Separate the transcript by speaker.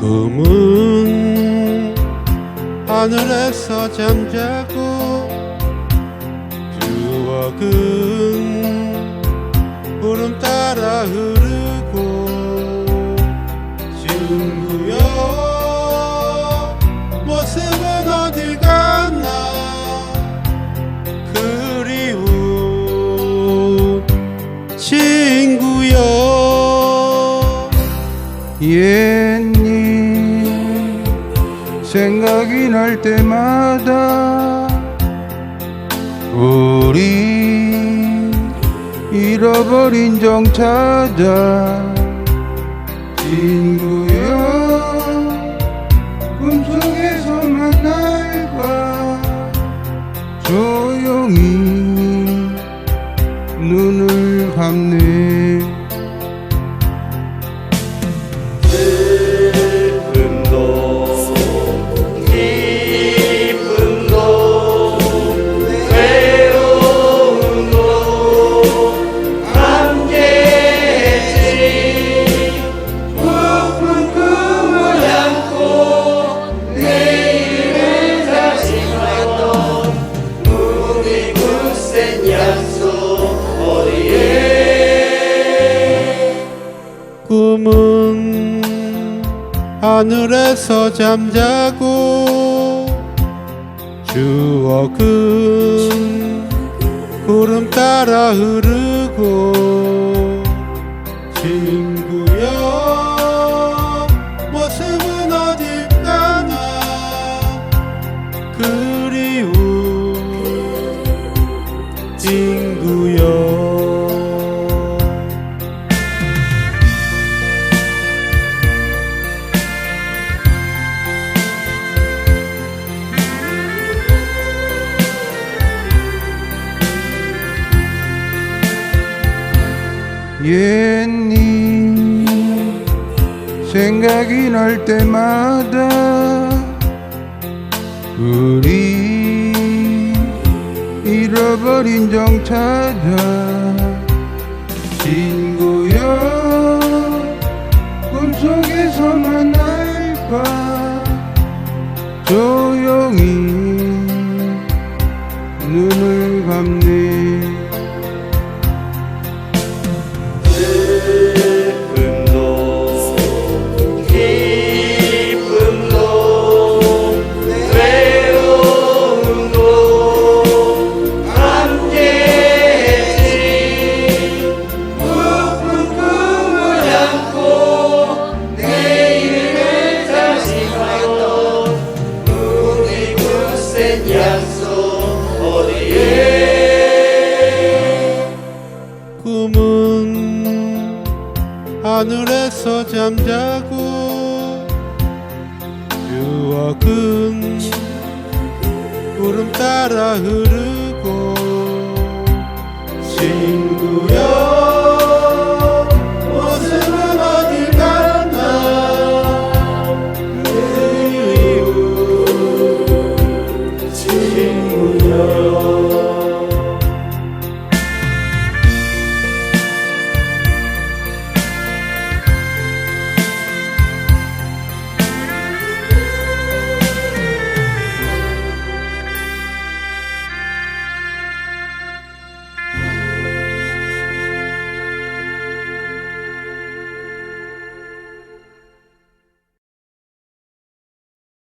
Speaker 1: 꿈은 하늘에서 잠자고 추억은 구름 따라 흐르고 친구여 모습은 어딜 갔나? 그리운 친구여.
Speaker 2: 옛님 생각이 날 때마다 우리 잃어버린 정 찾아 친구여 꿈속에서 만날까 조용히 눈을 감네
Speaker 1: 하늘에서 잠자고 추억은 구름 따라 흐르고 친구여
Speaker 2: 옛님 생각이 날 때마다 우리 잃어버린 정 찾아 친구여 꿈속에서 만날까 조용히 눈을 감네
Speaker 1: 꿈은 하늘에서 잠자고 추억은 구름 따라 흐르고